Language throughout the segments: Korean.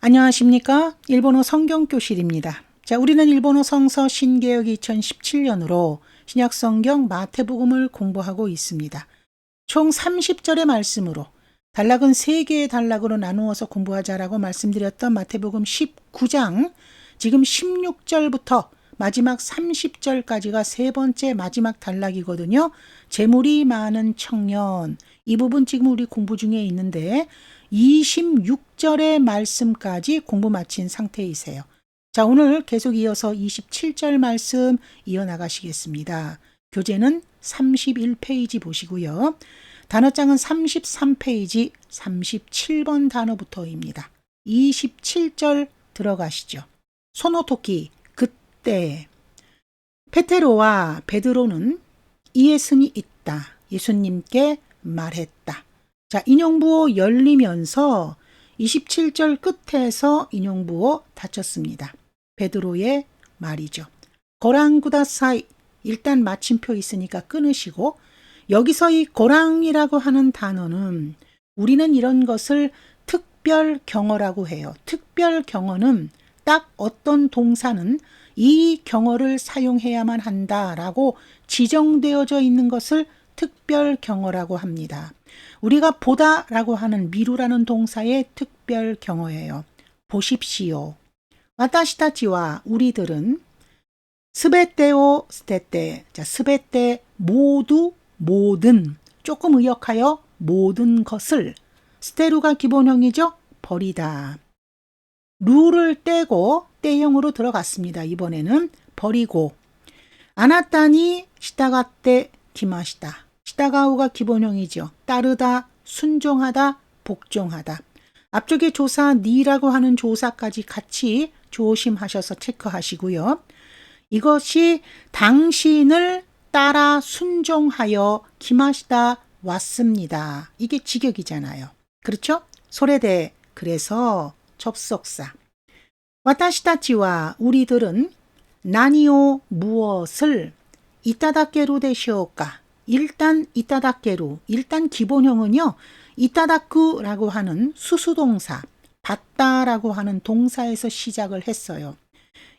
안녕하십니까? 일본어 성경교실입니다. 자, 우리는 일본어 성서 신개혁 2017년으로 신약 성경 마태복음을 공부하고 있습니다. 총 30절의 말씀으로 단락은 3개의 단락으로 나누어서 공부하자라고 말씀드렸던 마태복음 19장 지금 16절부터 마지막 30절까지가 세 번째 마지막 단락이거든요. 재물이 많은 청년. 이 부분 지금 우리 공부 중에 있는데 26절의 말씀까지 공부 마친 상태이세요. 자, 오늘 계속 이어서 27절 말씀 이어나가시겠습니다. 교재는 31페이지 보시고요. 단어장은 33페이지 37번 단어부터입니다. 27절 들어가시죠. 소노토키 그때 페테로와 베드로는 이에승이 있다. 예수님께 말했다. 자, 인용부호 열리면서 27절 끝에서 인용부호 닫혔습니다. 베드로의 말이죠. 거랑구다사이 일단 마침표 있으니까 끊으시고 여기서 이 고랑이라고 하는 단어는 우리는 이런 것을 특별 경어라고 해요. 특별 경어는 딱 어떤 동사는 이 경어를 사용해야만 한다라고 지정되어져 있는 것을 특별 경어라고 합니다. 우리가 보다라고 하는 미루라는 동사의 특별 경어예요. 보십시오. 와타시타치와 우리들은 스베테오 스테테 자 스베테 모두 모든 조금 의역하여 모든 것을 스테루가 기본형이죠. 버리다. 루를 떼고 떼형으로 들어갔습니다. 이번에는 버리고 아나타니 시타가떼 기마시다. 시타가우가 기본형이죠. 따르다, 순종하다, 복종하다. 앞쪽에 조사 니라고 하는 조사까지 같이 조심하셔서 체크하시고요. 이것이 당신을 따라 순종하여 기마시다 왔습니다. 이게 직역이잖아요. 그렇죠? 소래대 그래서 접속사. 와타시타치와 우리들은 나니오 무엇을 이따다케루 되시오까? 일단 이따다케루. 일단 기본형은요. 이따다쿠라고 하는 수수동사, 받다라고 하는 동사에서 시작을 했어요.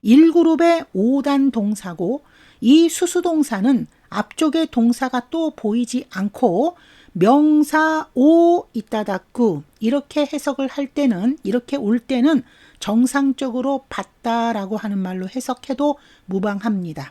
1그룹의 5단 동사고 이 수수동사는 앞쪽에 동사가 또 보이지 않고 명사 오 이따다쿠 이렇게 해석을 할 때는 이렇게 올 때는 정상적으로 받다라고 하는 말로 해석해도 무방합니다.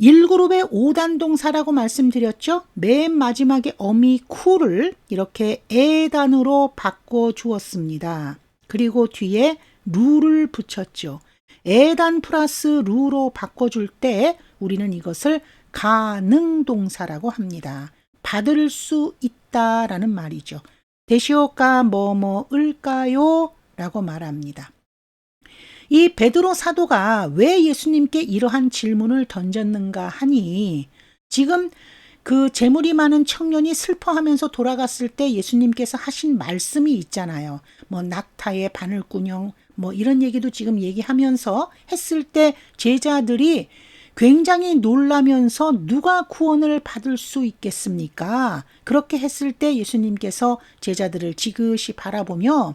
1그룹의 5단 동사라고 말씀드렸죠? 맨 마지막에 어미 쿠를 이렇게 에단으로 바꿔 주었습니다. 그리고 뒤에 루를 붙였죠. 에단 플러스 루로 바꿔줄 때 우리는 이것을 가능 동사라고 합니다. 받을 수 있다라는 말이죠. 대시오까 뭐뭐을까요? 라고 말합니다. 이 베드로 사도가 왜 예수님께 이러한 질문을 던졌는가 하니 지금 그 재물이 많은 청년이 슬퍼하면서 돌아갔을 때 예수님께서 하신 말씀이 있잖아요. 뭐 낙타의 바늘꾼형 뭐 이런 얘기도 지금 얘기하면서 했을 때 제자들이 굉장히 놀라면서 누가 구원을 받을 수 있겠습니까? 그렇게 했을 때 예수님께서 제자들을 지그시 바라보며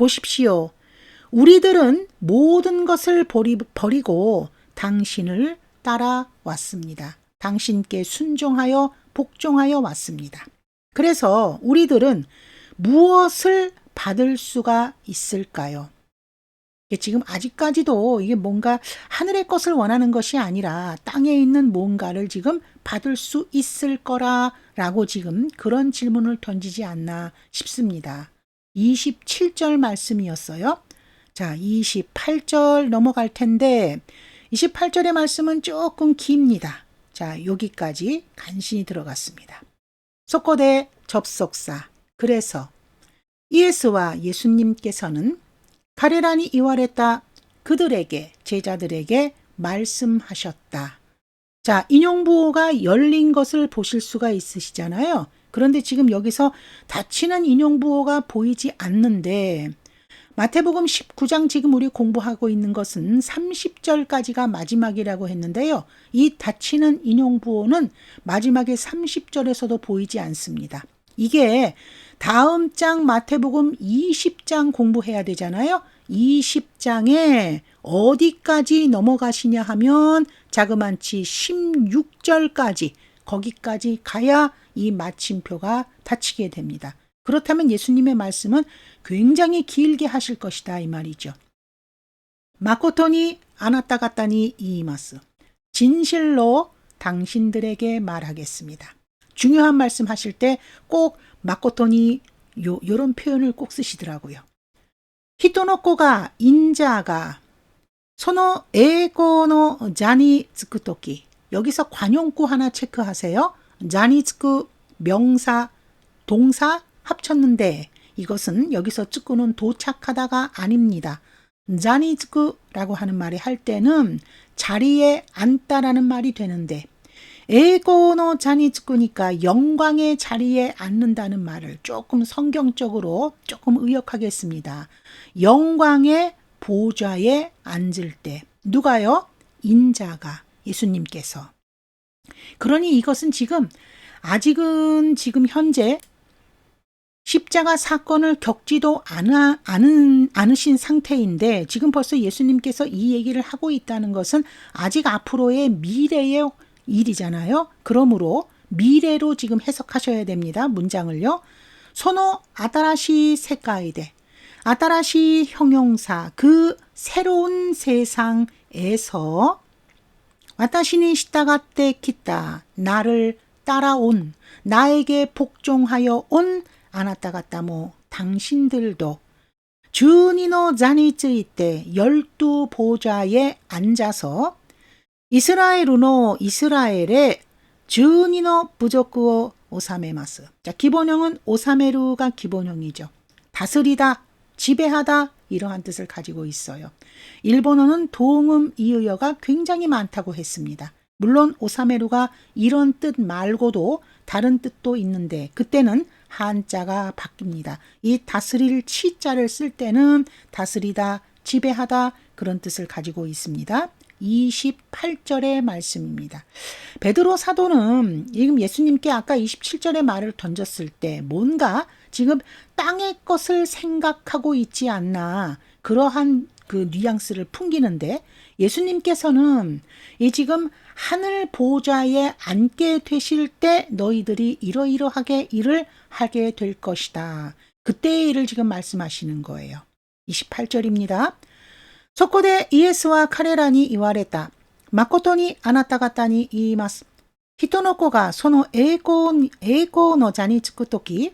보십시오. 우리들은 모든 것을 버리, 버리고 당신을 따라왔습니다. 당신께 순종하여 복종하여 왔습니다. 그래서 우리들은 무엇을 받을 수가 있을까요? 지금 아직까지도 이게 뭔가 하늘의 것을 원하는 것이 아니라 땅에 있는 뭔가를 지금 받을 수 있을 거라라고 지금 그런 질문을 던지지 않나 싶습니다. 27절 말씀이었어요. 자, 28절 넘어갈 텐데 28절의 말씀은 조금 깁니다. 자, 여기까지 간신히 들어갔습니다. 속고대 접속사. 그래서 예수와 예수님께서는 카레라니 이와레타 그들에게 제자들에게 말씀하셨다. 자, 인용부호가 열린 것을 보실 수가 있으시잖아요. 그런데 지금 여기서 닫히는 인용부호가 보이지 않는데 마태복음 19장 지금 우리 공부하고 있는 것은 30절까지가 마지막이라고 했는데요. 이 닫히는 인용부호는 마지막에 30절에서도 보이지 않습니다. 이게 다음 장 마태복음 20장 공부해야 되잖아요. 20장에 어디까지 넘어가시냐 하면 자그만치 16절까지 거기까지 가야 이 마침표가 닫히게 됩니다. 그렇다면 예수님의 말씀은 굉장히 길게 하실 것이다 이 말이죠. 마코토니 아나타 가타니 이마스 진실로 당신들에게 말하겠습니다. 중요한 말씀 하실 때 꼭 마코토니 요 요런 표현을 꼭 쓰시더라고요. 히토노코가 인자가 소노 에고노 자니 츠쿠 토키 여기서 관용구 하나 체크하세요. 자니 츠쿠 명사 동사 합쳤는데 이것은 여기서 츠쿠는 도착하다가 아닙니다. 자니 츠쿠라고 하는 말이 할 때는 자리에 앉다라는 말이 되는데 에고노 자니 츠쿠니까 영광의 자리에 앉는다는 말을 조금 성경적으로 조금 의역하겠습니다. 영광의 보좌에 앉을 때 누가요? 인자가 예수님께서. 그러니 이것은 지금 아직은 지금 현재 십자가 사건을 겪지도 않아, 않은, 않으신 상태인데 지금 벌써 예수님께서 이 얘기를 하고 있다는 것은 아직 앞으로의 미래의 일이잖아요. 그러므로 미래로 지금 해석하셔야 됩니다. 문장을요. 소노 아다라시 세카이데 아다라시 형용사 그 새로운 세상에서 와타시니 시타가때 기타 나를 따라온 나에게 복종하여 온 아나타가타 뭐 당신들도 주니노 자니츠이 때 열두 보좌에 앉아서 이스라엘으로 이스라엘의 주니노 부족구오 오사메마스. 자, 기본형은 오사메루가 기본형이죠. 다스리다, 지배하다 이러한 뜻을 가지고 있어요. 일본어는 도응음 이의어가 굉장히 많다고 했습니다. 물론 오사메루가 이런 뜻 말고도 다른 뜻도 있는데 그때는 한자가 바뀝니다. 이 다스릴 치자를 쓸 때는 다스리다, 지배하다 그런 뜻을 가지고 있습니다. 28절의 말씀입니다. 베드로 사도는 지금 예수님께 아까 27절의 말을 던졌을 때 뭔가 지금 땅의 것을 생각하고 있지 않나 그러한 그 뉘앙스를 풍기는데 예수님께서는 이 지금 하늘 보좌에 앉게 되실 때 너희들이 이러이러하게 일을 하게 될 것이다. 그때의 일을 지금 말씀하시는 거예요. 28절입니다. そこでイエスは彼らに言われた。誠にあなた方に言います。人の子がその栄光に栄光の座につくとき、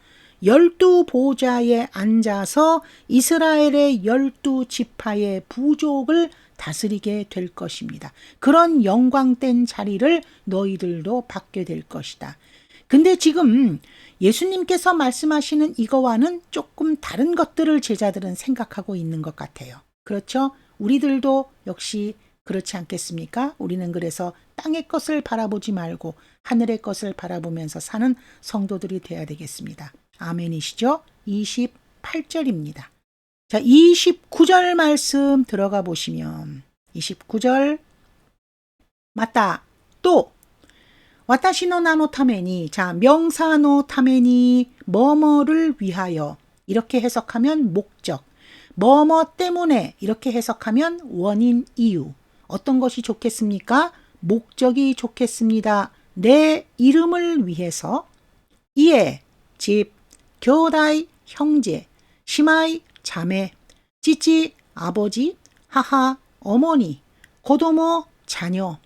열두 보좌에 앉아서 이스라엘의 열두 지파의 부족을 다스리게 될 것입니다. 그런 영광된 자리를 너희들도 받게 될 것이다. 근데 지금 예수님께서 말씀하시는 이거와는 조금 다른 것들을 제자들은 생각하고 있는 것 같아요. 그렇죠? 우리들도 역시 그렇지 않겠습니까? 우리는 그래서 땅의 것을 바라보지 말고 하늘의 것을 바라보면서 사는 성도들이 되어야 되겠습니다. 아멘이시죠? 28절입니다. 자, 29절 말씀 들어가 보시면 29절 맞다. 또 와타시노 나노 타메니 자, 타메니 뭐뭐를 위하여 이렇게 해석하면 목적 뭐뭐 때문에 이렇게 해석하면 원인 이유 어떤 것이 좋겠습니까? 목적이 좋겠습니다. 내 이름을 위해서 이에 집, 교다이, 형제, 시마이, 자매, 찌찌, 아버지, 하하, 어머니, 고도모, 자녀.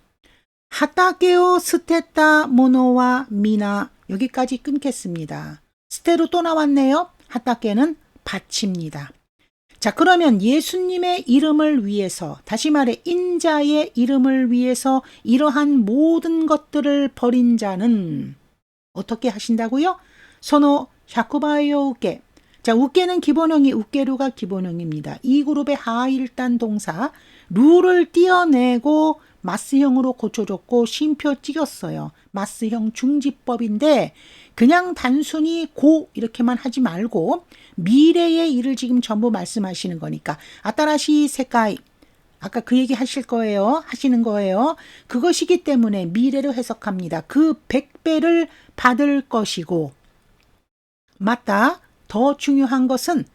하타케오 스테타 모노와 미나 여기까지 끊겠습니다. 스테로 또 나왔네요. 하타케는 밭입니다. 자, 그러면 예수님의 이름을 위해서, 다시 말해 인자의 이름을 위해서 이러한 모든 것들을 버린 자는 어떻게 하신다고요? 선호 샤쿠바이오 우케. 자, 우케는 기본형이 우케루가 기본형입니다. 이 그룹의 하일단 동사 루를 띄어내고 마스형으로 고쳐줬고 쉼표 찍었어요. 마스형 중지법인데 그냥 단순히 고 이렇게만 하지 말고 미래의 일을 지금 전부 말씀하시는 거니까 아따라시 세카이 아까 그 얘기 하실 거예요. 하시는 거예요. 그것이기 때문에 미래로 해석합니다. 그 100배를 받을 것이고 맞다. 더 중요한 것은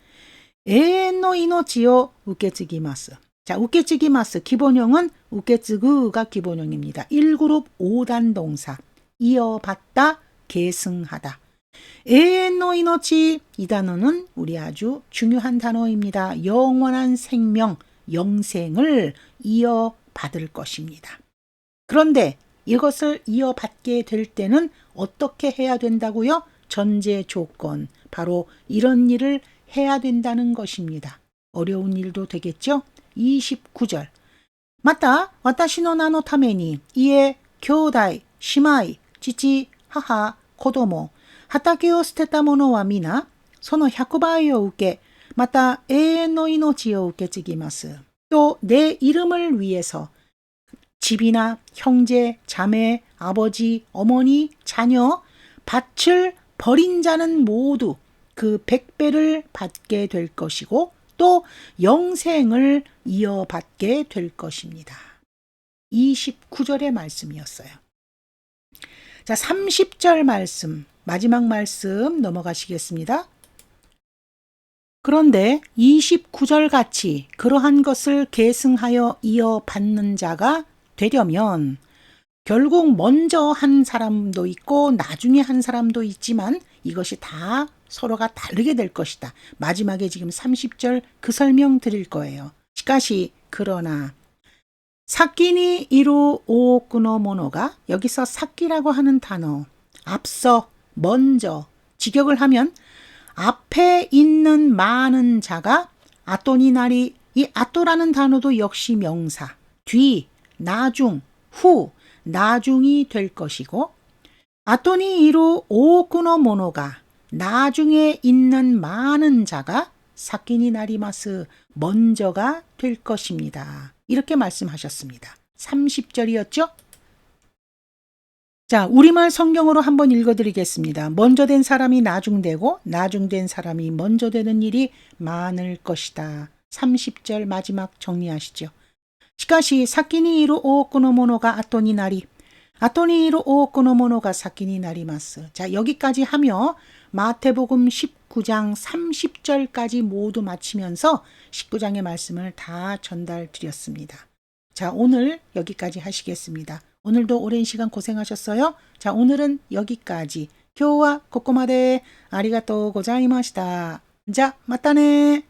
에노 이노치요 우케츠기마스. 자, 우케츠기마스 기본형은 우케츠구가 기본형입니다. 1그룹 5단 동사. 이어받다, 계승하다. 에노 이노치 이 단어는 우리 아주 중요한 단어입니다. 영원한 생명, 영생을 이어받을 것입니다. 그런데 이것을 이어받게 될 때는 어떻게 해야 된다고요? 전제 조건, 바로 이런 일을 해야 된다는 것입니다. 어려운 일도 되겠죠? 29절. 맞다. 와타시노 나노 타메니 이에 교다이, 시마이, 지지, 하하, 고도모, 하타케오 스테타 모노와 미나, 소노 100바이오 우게, 마타 에노 이노치오 우게지기마스. 또 내 이름을 위해서 집이나 형제, 자매, 아버지, 어머니, 자녀, 밭을 버린 자는 모두 그 백배를 받게 될 것이고 또 영생을 이어받게 될 것입니다. 29절의 말씀이었어요. 자, 30절 말씀, 마지막 말씀 넘어가시겠습니다. 그런데 29절 같이 그러한 것을 계승하여 이어받는 자가 되려면 결국 먼저 한 사람도 있고 나중에 한 사람도 있지만 이것이 다 서로가 다르게 될 것이다. 마지막에 지금 30절 그 설명 드릴 거예요. 시카시 그러나 사끼니 이루 오꾸노 모노가 여기서 사끼라고 하는 단어 앞서 먼저 직역을 하면 앞에 있는 많은 자가 아또니나리 이 아또라는 단어도 역시 명사 뒤 나중 후 나중이 될 것이고 아또니 이루 오꾸노 모노가 나중에 있는 많은 자가 사키니 나리마스 먼저가 될 것입니다. 이렇게 말씀하셨습니다. 30절이었죠? 자, 우리말 성경으로 한번 읽어드리겠습니다. 먼저 된 사람이 나중되고 나중된 사람이 먼저 되는 일이 많을 것이다. 30절 마지막 정리하시죠. しかし先にいる多くのものが後になり、後にいる多くのものが先になります. 자, 여기까지 하며 마태복음 19장 30절까지 모두 마치면서 19장의 말씀을 다 전달 드렸습니다. 자, 오늘 여기까지 하시겠습니다. 오늘도 오랜 시간 고생하셨어요. 자, 오늘은 여기까지. 今日はここまでありがとうございました。じゃ、またね